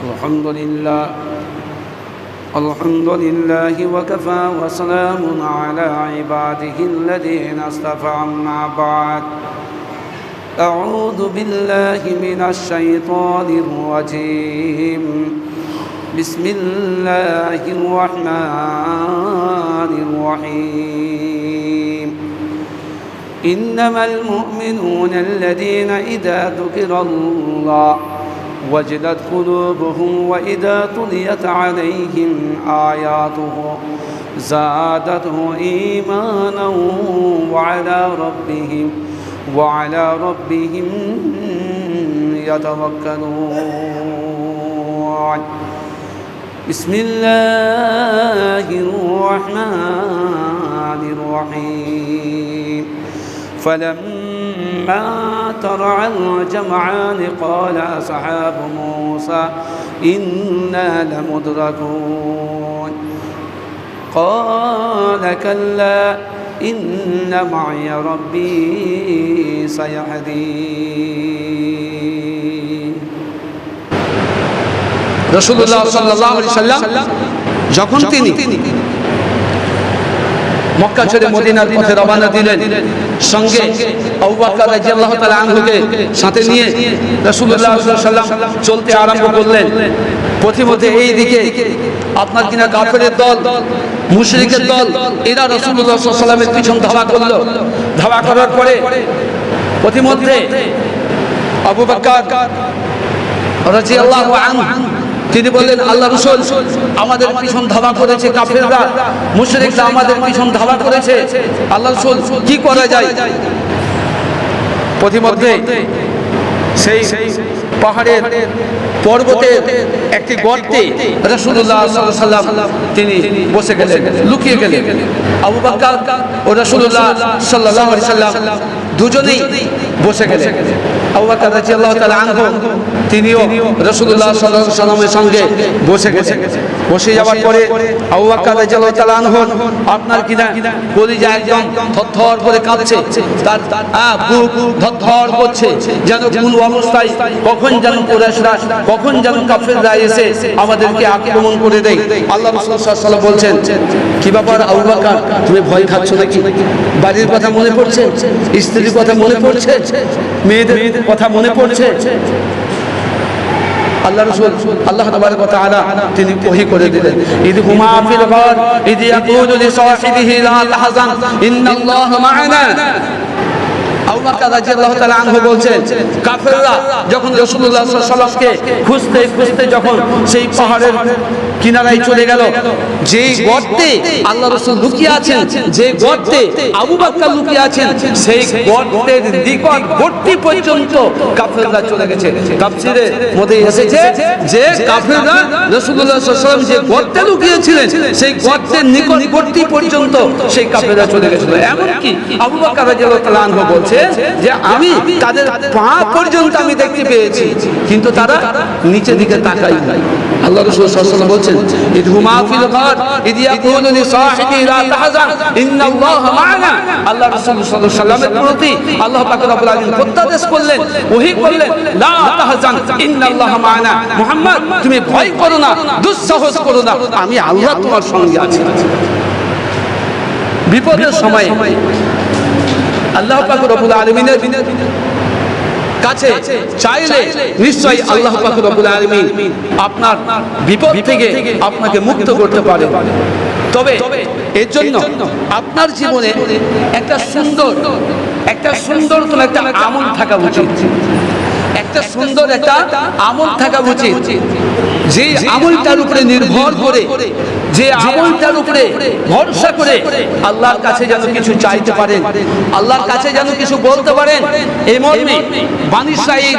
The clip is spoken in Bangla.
الحمد لله. الحمد لله وكفى وسلام على عباده الذين اصطفى أما بعد. أعوذ بالله من الشيطان الرجيم. بسم الله الرحمن الرحيم. إنما المؤمنون الذين إذا ذكر الله وجلت قلوبهم وإذا تليت عليهم آياته. زادته إيمانا وعلى ربهم وعلى ربهم يتوكلون. بسم الله الرحمن الرحيم. فلما ترعى الجمعان قال أصحاب موسى إنا لمدركون قال كلا إن معي ربي سيهدين রসুল্লাহ সাল্লাহ সাল্লাম যখন তিনি মক্কা ছেড়ে মদিনার পথে রবানা দিলেন। সঙ্গে আনহুকে সাথে নিয়ে সাল্লাম চলতে আরম্ভ করলেন। পথিমধ্যে এই দিকে আপনার কিনা কাফেরের দল মুশরিকের দল এরা সাল্লামের পিছন ধাওয়া করল। ধাওয়া করার পরে পথিমধ্যে আবু বকর রাদিয়াল্লাহু আনহু তিনি বললেন, আল্লাহ রসুল, আমাদের পিছন ধাবা করেছে কাফেররা, মুশরিকরা আমাদের পিছন ধাবা করেছে। আল্লাহ রসুল, কি করা যায়? পথিমধ্যে সেই পাহাড়ের পর্বতে একটি গর্তে রসুল্লাহ সাল্লাম তিনি বসে গেলেন, লুকিয়ে গেলেন। আবু বাক্কা ও রসুল্লাহ সাল্লাহ সাল্লাম দুজনেই বসে গেলেন। আবু বাক্কা রাদিয়াল্লাহু তাআলা আনহু তিনিও রাসূলুল্লাহ সাল্লাল্লাহু আলাইহি সাল্লামের সঙ্গে বসে গেছেন বসে যাওয়ার পরে আবু বকর রাদিয়াল্লাহু তাআলা আনহু আপনার কিনা কলিজা একদম থরথর করে কাঁপছে। তার আহ, বুক থরথর করছে। যেন কোন অবস্থায় কখন যেন কুরাইশরা কখন যেন কাফেররা এসে আমাদেরকে আক্রমণ করে দেয়। আল্লাহ রাসূল সাল্লাল্লাহু আলাইহি সাল্লাম বলছেন কি ব্যাপার আবু বকর তুমি ভয় খাচ্ছ নাকি? বাড়ির কথা মনে পড়ছে? স্ত্রীর কথা মনে পড়ছে? মেয়েদের কথা মনে পড়ছে? আল্লাহ রসুল আল্লাহ তাবারক ওয়া তাআলা তিনি ওহী করে দিলেন। ইদ হুমা ফিল গার ইদ ইয়াকুলু লি সাহিবিহি লা তাহজান ইন্নাল্লাহা মা'ানা। যখন খুঁজতে যখন সেই পাহাড়ের কিনারায় চলে গেল গর্তে আল্লাহ রাসূল যে আবু সেই পর্যন্ত চলে গেছে। যে সাল্লাল্লাহু যে লুকিয়েছিলেন, সেই গর্তের নিকট পর্যন্ত সেই কাফেররা চলে গেছিল। এমনকি আবু বকর রাদিয়াল্লাহু তাআলা বলছে যে আমি তাদের পা পর্যন্ত আমি দেখতে পেয়েছি, কিন্তু তারা নিচে দিকে তাকাই নাই আল্লাহ রাসূল সাল্লাল্লাহু বলছেন ইদহুমা ফিল গার ইদ ইয়াকুলু লি সাহিবি লা তাহজান, ইন্নাল্লাহা মা'ানা। আল্লাহ রাসূল সাল্লাল্লাহু আলাইহি ওয়াসাল্লামের প্রতি আল্লাহ পাক রব্বুল আলামিন প্রত্যাদেশ করলেন, ওহী করলেন, লা তাহজান, ইন্নাল্লাহা মা'ানা। মুহাম্মদ, তুমি ভয় করো না, দুঃসাহস করো না, আমি আল্লাহ তোমার সঙ্গে আছি। বিপদের সময় আল্লাহ পাক রব্বুল আলামিনের কাছে চাইলে নিশ্চয়ই আল্লাহ পাক রব্বুল আলামিন আপনার বিপদ থেকে আপনাকে মুক্ত করতে পারে। তবে এর জন্য আপনার জীবনে একটা সুন্দর একটা সুন্দর একটা আমল থাকা উচিত। একটা সুন্দর একটা আমল থাকা উচিত। যে আমলটার উপরে নির্ভর করে যে আমলটার উপরে ভরসা করে আল্লাহর কাছে যেন কিছু চাইতে পারেন। আল্লাহর কাছে যেন কিছু বলতে পারেন। এই মর্মে বাণী সাহিব